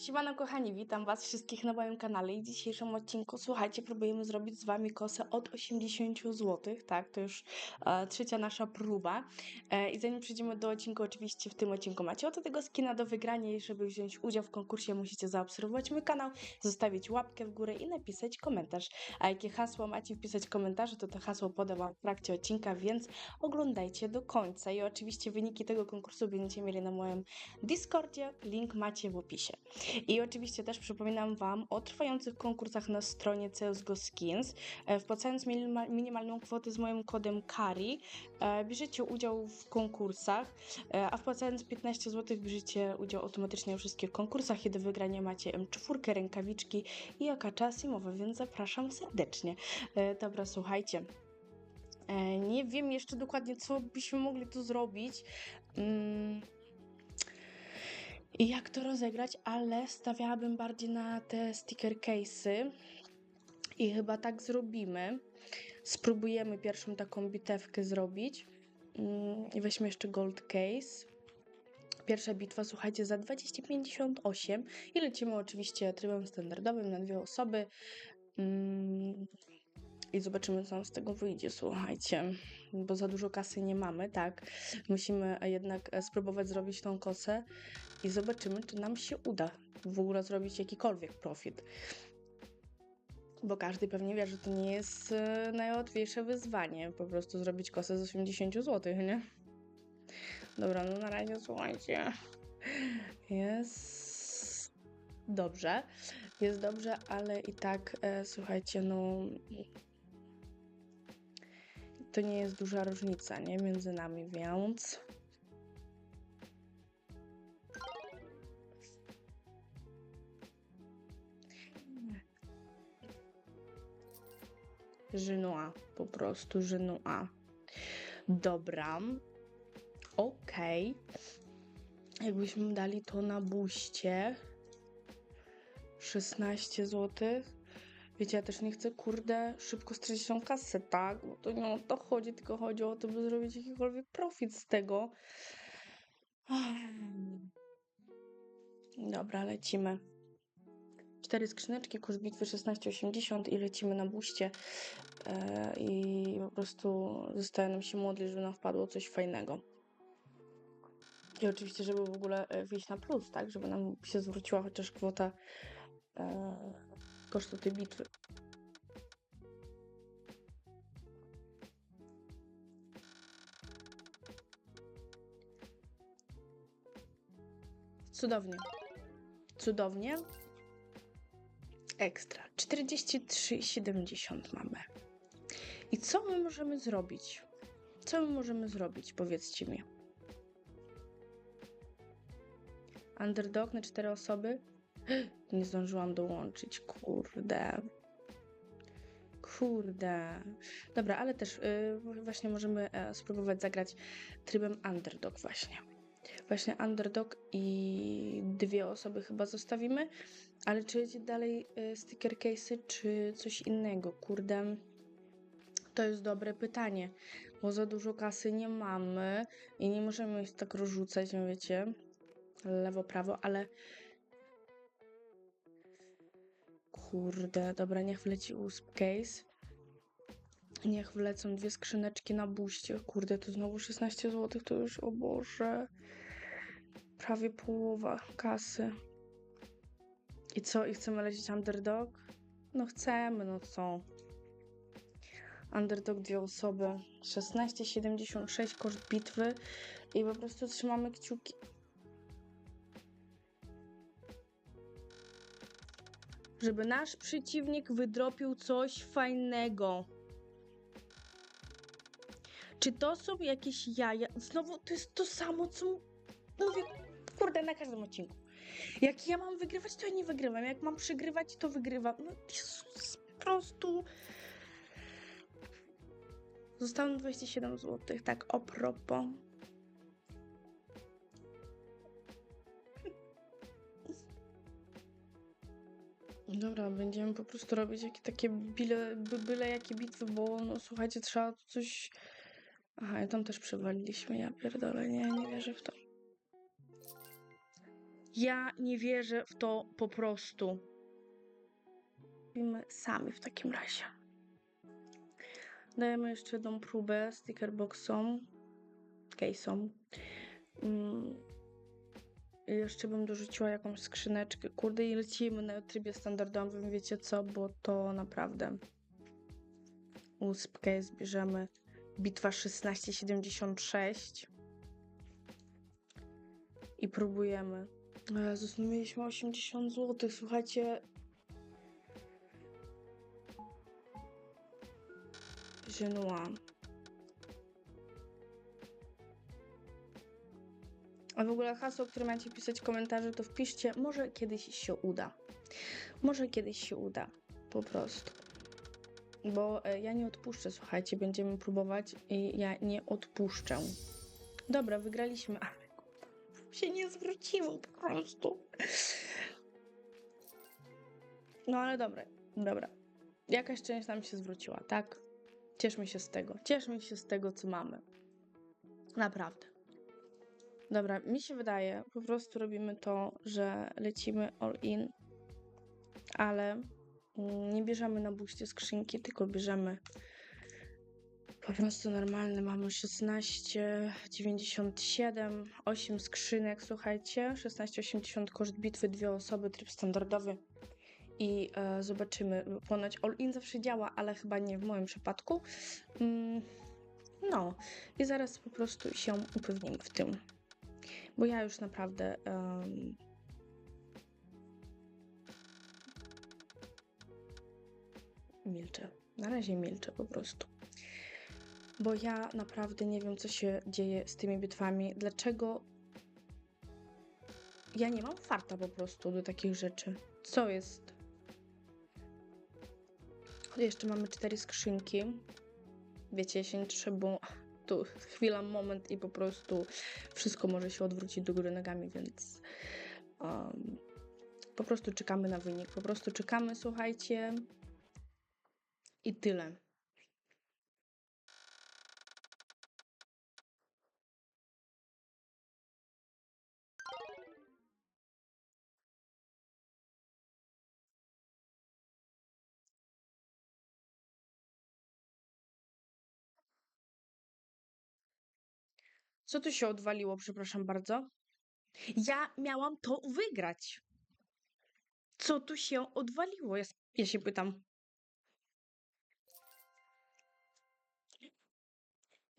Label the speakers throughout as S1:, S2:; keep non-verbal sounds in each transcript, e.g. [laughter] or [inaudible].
S1: Siemano kochani, witam was wszystkich na moim kanale. I w dzisiejszym odcinku, słuchajcie, próbujemy zrobić z wami kosę od 80 zł, tak, to już e, trzecia nasza próba. E, i zanim przejdziemy do odcinku, oczywiście w tym odcinku macie oto tego skina do wygrania. I żeby wziąć udział w konkursie musicie zaobserwować mój kanał, zostawić łapkę w górę i napisać komentarz, a jakie hasło macie wpisać w komentarzu, to to hasło podam wam w trakcie odcinka, więc oglądajcie do końca. I oczywiście wyniki tego konkursu będziecie mieli na moim Discordzie, link macie w opisie. I oczywiście też przypominam Wam o trwających konkursach na stronie CSGO Skins. E, Wpłacając minima- minimalną kwotę z moim kodem KARI, e, bierzecie udział w konkursach, e, a wpłacając 15 zł bierzecie udział automatycznie we wszystkich konkursach i do wygrania macie M4, rękawiczki i okacza simowe, więc zapraszam serdecznie. Dobra, słuchajcie. Nie wiem jeszcze dokładnie, co byśmy mogli tu zrobić. Mm, i jak to rozegrać, ale stawiałabym bardziej na te sticker case'y i chyba tak zrobimy. Spróbujemy pierwszą taką bitewkę zrobić Mm, weźmy jeszcze gold case. Pierwsza bitwa, słuchajcie, za 20,58 i lecimy oczywiście trybem standardowym na dwie osoby. I zobaczymy, co nam z tego wyjdzie, słuchajcie, bo za dużo kasy nie mamy, tak. Musimy jednak e, spróbować zrobić tą kosę i zobaczymy, czy nam się uda w ogóle zrobić jakikolwiek profit. Bo każdy pewnie wie, że to nie jest e, najłatwiejsze wyzwanie, po prostu zrobić kosę z 80 zł, nie? Dobra, no na razie słuchajcie. Jest dobrze. Jest dobrze, ale i tak e, słuchajcie, no to nie jest duża różnica, nie? Między nami, więc Żynua, po prostu żynua. Dobra. Okej. Jakbyśmy dali to na buście. 16 zł. Wiecie, ja też nie chcę, kurde, szybko stracić tą kasę, tak? Bo to nie o to chodzi, tylko chodzi o to, by zrobić jakikolwiek profit z tego. Dobra, lecimy. Cztery skrzyneczki, kurs bitwy 16,80 i lecimy na buście. E, I po prostu zostaje nam się modlić, żeby nam wpadło coś fajnego. I oczywiście, żeby w ogóle e, wyjść na plus, tak? Żeby nam się zwróciła chociaż kwota e, kosztu tej bitwy. Cudownie. Cudownie. Ekstra. 43,70 mamy. I co my możemy zrobić? Co my możemy zrobić? Powiedzcie mi. Underdog na cztery osoby? [gasps] Nie zdążyłam dołączyć, kurde. Kurde. Dobra, ale też y, właśnie możemy e, spróbować zagrać trybem underdog właśnie. Właśnie underdog i dwie osoby chyba zostawimy. Ale czy będzie dalej y, sticker case'y, czy coś innego? Kurde. To jest dobre pytanie, bo za dużo kasy nie mamy i nie możemy ich tak rozrzucać, no wiecie, lewo, prawo, ale kurde, dobra, niech wleci usp case. Niech wlecą dwie skrzyneczki na buście. Kurde, to znowu 16 zł, to już, o Boże, prawie połowa kasy. I co? I chcemy lecieć underdog? No chcemy, no co? Underdog dwie osoby. 16,76 koszt bitwy. I po prostu trzymamy kciuki. Żeby nasz przeciwnik wydropił coś fajnego. Czy to są jakieś jaja? Znowu to jest to samo, co mówię, kurde, na każdym odcinku. Jak ja mam wygrywać, to ja nie wygrywam. Jak mam przegrywać, to wygrywam. No Jezus, po prostu. Zostało 27 zł, tak o propos. Dobra, będziemy po prostu robić jakie takie byle, by, byle jakie bitwy, bo no słuchajcie, trzeba tu coś... Aha, i tam też przewaliliśmy, ja pierdolę, nie, nie wierzę w to. Ja nie wierzę w to po prostu. Robimy sami w takim razie. Dajemy jeszcze jedną próbę stickerboxom, case'om. Mm. Jeszcze bym dorzuciła jakąś skrzyneczkę. Kurde, i lecimy na trybie standardowym, wiecie co, bo to naprawdę uspkę zbierzemy. Bitwa 1676 i próbujemy. Jezus, no mieliśmy 80 zł, słuchajcie. Genua. A w ogóle hasło, które macie pisać w komentarzu, to wpiszcie, może kiedyś się uda. Może kiedyś się uda, po prostu. Bo e, ja nie odpuszczę, słuchajcie, będziemy próbować i ja nie odpuszczę. Dobra, wygraliśmy, ale [laughs] się nie zwróciło po prostu. No ale dobra, dobra. Jakaś część nam się zwróciła, tak? Cieszmy się z tego. Cieszmy się z tego, co mamy. Naprawdę. Dobra, mi się wydaje, po prostu robimy to, że lecimy all in, ale nie bierzemy na buście skrzynki, tylko bierzemy po prostu normalny. Mamy 16,97, 8 skrzynek, słuchajcie, 16,80 koszt bitwy, dwie osoby, tryb standardowy i e, zobaczymy. Ponoć all in zawsze działa, ale chyba nie w moim przypadku. Mm, no i zaraz po prostu się upewnimy w tym. Bo ja już naprawdę. em, milczę. Na razie milczę po prostu. Bo ja naprawdę nie wiem, co się dzieje z tymi bitwami. Dlaczego ja nie mam farta po prostu do takich rzeczy? Co jest? Jeszcze mamy cztery skrzynki. Wiecie, ja trzeba. Tu chwila, moment i po prostu wszystko może się odwrócić do góry nogami, więc um, po prostu czekamy na wynik. Po prostu czekamy, słuchajcie. I tyle. Co tu się odwaliło, przepraszam bardzo? Ja miałam to wygrać. Co tu się odwaliło? Ja, ja się pytam.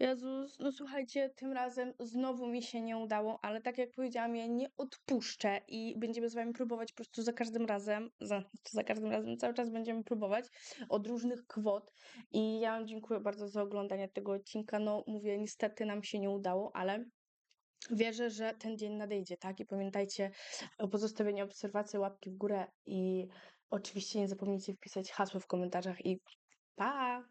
S1: Jezus, no słuchajcie, tym razem znowu mi się nie udało, ale tak jak powiedziałam, ja nie odpuszczę i będziemy z wami próbować po prostu za każdym razem, za, [laughs] za każdym razem, cały czas będziemy próbować od różnych kwot i ja wam dziękuję bardzo za oglądanie tego odcinka. No mówię, niestety nam się nie udało, ale wierzę, że ten dzień nadejdzie, tak? I pamiętajcie o pozostawieniu obserwacji, łapki w górę i oczywiście nie zapomnijcie wpisać hasło w komentarzach i pa!